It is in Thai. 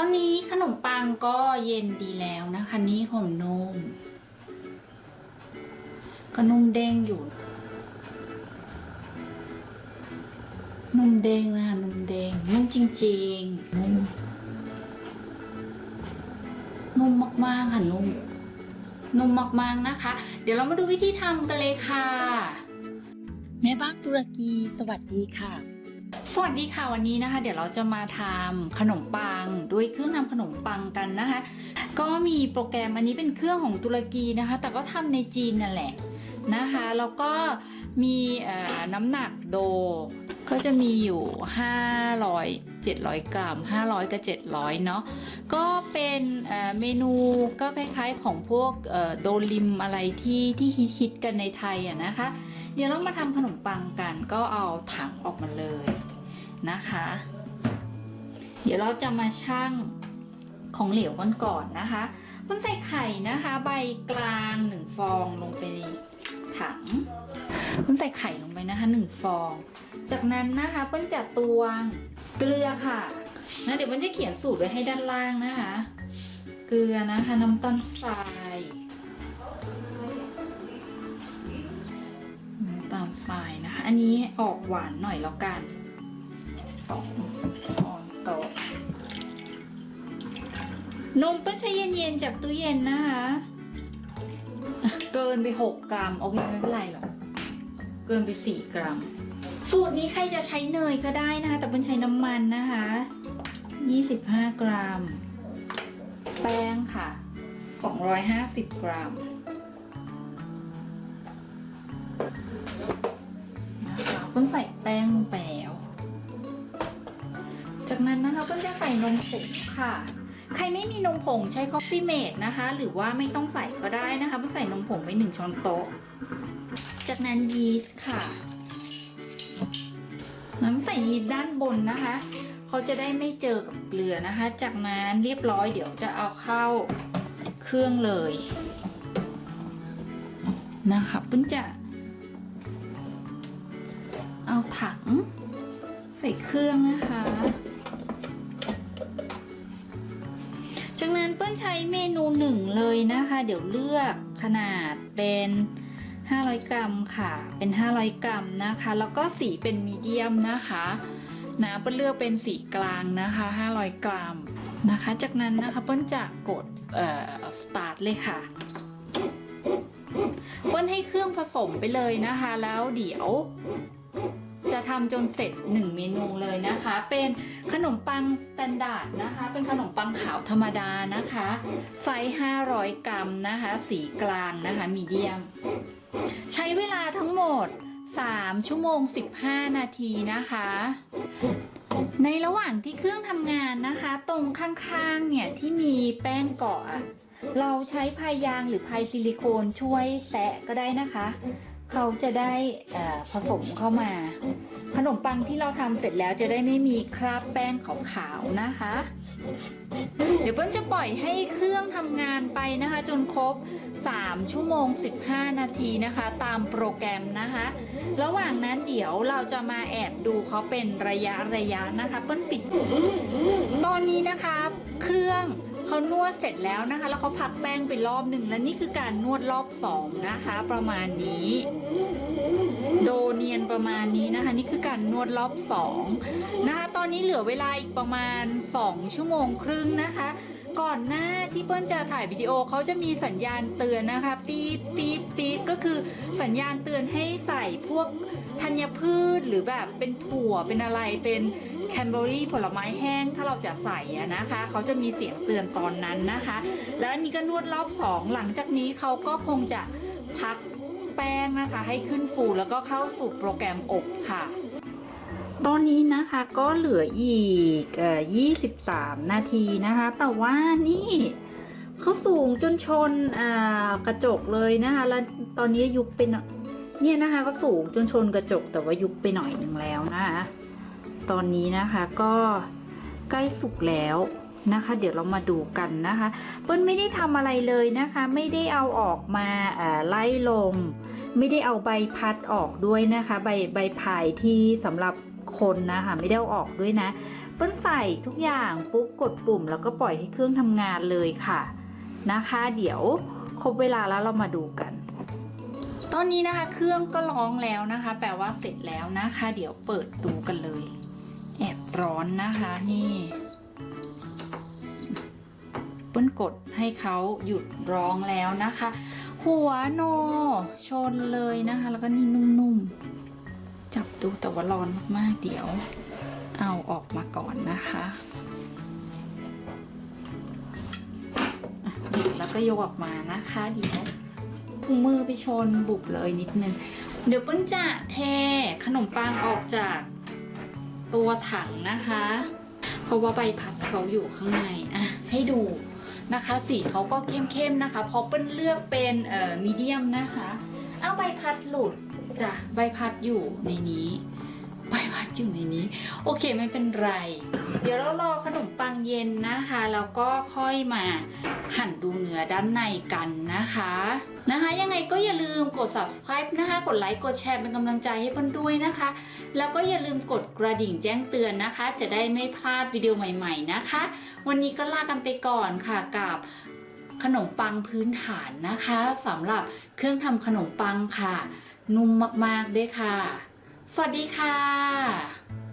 ตอนนี้ขนมปังก็เย็นดีแล้วนะคะนี่ของนุ่มก็นุ่มเด้งอยู่ นุ่มเด้งนะคะนุ่มเด้งนุ่มจริงๆนุ่มนุ่มมากๆค่ะนุ่มนุ่มมากๆนะคะ เดี๋ยวเรามาดูวิธีทำกันเลยค่ะ แม่บ้านตุรกีสวัสดีค่ะ สวัสดีค่ะวันนี้นะคะ เดี๋ยวเราจะมาทำขนมปังด้วยเครื่องทำขนมปังกันนะคะ ก็มีโปรแกรมอันนี้เป็นเครื่องของตุรกีนะคะ แต่ก็ทำในจีนนั่นแหละนะคะแล้วก็มีน้ำหนักโด ก็จะมีอยู่ 500 700 กรัม 500 กับ 700 เนาะก็เป็นเมนูก็คล้ายๆของพวกโดลิมอะไรที่ที่ฮิตๆกันในไทยอะนะคะ เดี๋ยวเรามาทำขนมปังกันก็เอาถังออกมาเลย นะคะ เดี๋ยวเราจะมาชั่งของเหลวกันก่อนนะคะ มันใส่ไข่นะคะ ใบกลางหนึ่งฟองลงไปในถังมันใส่ไข่ลงไปนะคะหนึ่งฟอง จากนั้นนะคะเปิ้ลจะตวงเกลือค่ะนะเดี๋ยวเปิ้ลจะเขียนสูตรไว้ให้ด้านล่างนะคะ เกลือนะคะน้ำตาลทรายน้ำตาลทรายนะคะ อันนี้ออกหวานหน่อยแล้วกัน นโต๊ะนมเปิ้ลใช้เย็นๆจากตู้เย็นนะคะอะเกินไป 6 กรัม โอเคไม่เป็นไรหรอก เกินไป 4 กรัม สูตรนี้ใครจะใช้เนยก็ได้นะคะ แต่เปิ้ลใช้น้ำมันนะคะ 25 กรัม แป้งค่ะ 250 กรัมนะคะเพิ่งใส่แป้งลงไปแล้ว จากนั้นนะคะเพิ่งจะใส่นมผงค่ะ ใครไม่มีนมผงใช้ Coffee Mate นะคะ หรือว่าไม่ต้องใส่ก็ได้นะคะเพิ่งใส่นมผงไปหนึ่งช้อนโต๊ะ จากนั้นยีสต์ค่ะ น้ำใส่ยีสต์ด้านบนนะคะ เขาจะได้ไม่เจอกับเกลือนะคะ จากนั้นเรียบร้อยเดี๋ยวจะเอาเข้าเครื่องเลยนะคะปุ้นจะเอาถังใส่เครื่องนะคะ ใช้เมนูหนึ่งเลยนะคะ เดี๋ยวเลือกขนาดเป็น 500 กรัมค่ะ เป็น 500 กรัมนะคะ แล้วก็สีเป็นมีเดียมนะคะนะเปิ้ลเลือกเป็นสีกลางนะคะ 500 กรัมนะคะ จากนั้นนะคะเปิ้ลจะกดเอ่อ start เลยค่ะเปิ้ลให้เครื่องผสมไปเลยนะคะ แล้วเดี๋ยว จะทำจนเสร็จ 1 เมนูเลยนะคะ เป็นขนมปังสแตนดาร์ดนะคะ เป็นขนมปังขาวธรรมดานะคะ ไซส์ 500 กรัมนะคะ สีกลางนะคะ มีเดียม ใช้เวลาทั้งหมด 3 ชั่วโมง 15 นาทีนะคะในระหว่างที่เครื่องทำงานนะคะ ตรงข้างๆเนี่ยที่มีแป้งเกาะอะเราใช้พายยางหรือพายซิลิโคนช่วยแซะก็ได้นะคะ เขาจะได้ผสมเข้ามา ขนมปังที่เราทำเสร็จแล้วจะได้ไม่มีคราบแป้งขาวๆนะคะ เดี๋ยวเปิ้ลจะปล่อยให้เครื่องทำงานไปนะคะ จนครบ 3 ชั่วโมง 15 นาทีนะคะ ตามโปรแกรมนะคะ ระหว่างนั้นเดี๋ยวเราจะมาแอบดูเขาเป็นระยะระยะนะคะ เปิ้ลปิดตอนนี้นะคะ เครื่อง เขานวดเสร็จแล้วนะคะ แล้วเขาพักแป้งไปรอบหนึ่งและนี่คือการนวดรอบสองนะคะ ประมาณนี้ โดเนียนประมาณนี้นะคะ นี่คือการนวดรอบสองนะคะ ตอนนี้เหลือเวลาอีกประมาณ 2 ชั่วโมงครึ่งนะคะ ก่อนหน้าที่เปิ้ลจะถ่ายวิดีโอเขาจะมีสัญญาณเตือนนะคะปี๊บปี๊บปี๊บก็คือสัญญาณเตือนให้ใส่พวกธัญพืชหรือแบบเป็นถั่วเป็นอะไรเป็นแคนเบอรี่ผลไม้แห้งถ้าเราจะใส่นะคะ เขาจะมีเสียงเตือนตอนนั้นนะคะ แล้วอันนี้ก็นวดรอบสองหลังจากนี้เขาก็คงจะพักแป้งนะคะให้ขึ้นฟูแล้วก็เข้าสู่โปรแกรมอบค่ะ ตอนนี้นะคะก็เหลืออีกเอ่อ23นาทีนะคะ แต่ว่านี่เขาสูงจนชนกระจกเลยนะคะ แล้วตอนนี้ยุบเป็นเนี่ยนะคะก็สูงจนชนกระจกแต่ว่ายุบไปหน่อยหนึ่งแล้วนะคะ ตอนนี้นะคะก็ใกล้สุกแล้วนะคะ เดี๋ยวเรามาดูกันนะคะเปิ้ลไม่ได้ทำอะไรเลยนะคะ ไม่ได้เอาออกมาไล่ลม ไม่ได้เอาใบพัดออกด้วยนะคะ ใบใบพายที่สำหรับ คนนะคะไม่ได้เอาออกด้วยนะเปิ้ลใส่ทุกอย่างปุ๊บกดปุ่ม แล้วก็ปล่อยให้เครื่องทำงานเลยค่ะนะคะ เดี๋ยวครบเวลาแล้วเรามาดูกัน ตอนนี้นะคะ เครื่องก็ร้องแล้วนะคะ แปลว่าเสร็จแล้วนะคะ เดี๋ยวเปิดดูกันเลย แอบร้อนนะคะนี่เปิ้ลกดให้เขาหยุดร้องแล้วนะคะ หัวโนชนเลยนะคะ แล้วก็นี่นุ่มๆ จับดูแต่ว่าร้อนมากๆ เดี๋ยวเอาออกมาก่อนนะคะอะบิดแล้วก็โยกออกมานะคะเดี๋ยวถุงมือไปชนบุบเลยนิดนึง เดี๋ยวเปิ้ลจะเทขนมปังออกจากตัวถังนะคะ เพราะว่าใบพัดเขาอยู่ข้างในอะให้ดูนะคะ สีเขาก็เข้มๆนะคะเพราะเปิ้ลเลือกเป็นเอ่อมีเดียมนะคะ เอาใบพัดหลุด จ้ะใบพัดอยู่ในนี้ใบพัดอยู่ในนี้ โอเคไม่เป็นไร เดี๋ยวเรารอขนมปังเย็นนะคะแล้วก็ค่อยมาหั่นดูเนื้อด้านในกันนะคะนะคะ ยังไงก็อย่าลืมกด subscribe นะคะ กดไลค์กดแชร์เป็นกำลังใจให้เพื่อนด้วยนะคะ แล้วก็อย่าลืมกดกระดิ่งแจ้งเตือนนะคะ จะได้ไม่พลาดวิดีโอใหม่ๆนะคะ วันนี้ก็ลากันไปก่อนค่ะกับขนมปังพื้นฐานนะคะสำหรับเครื่องทำขนมปังค่ะ นุ่มมากๆด้วยค่ะ สวัสดีค่ะ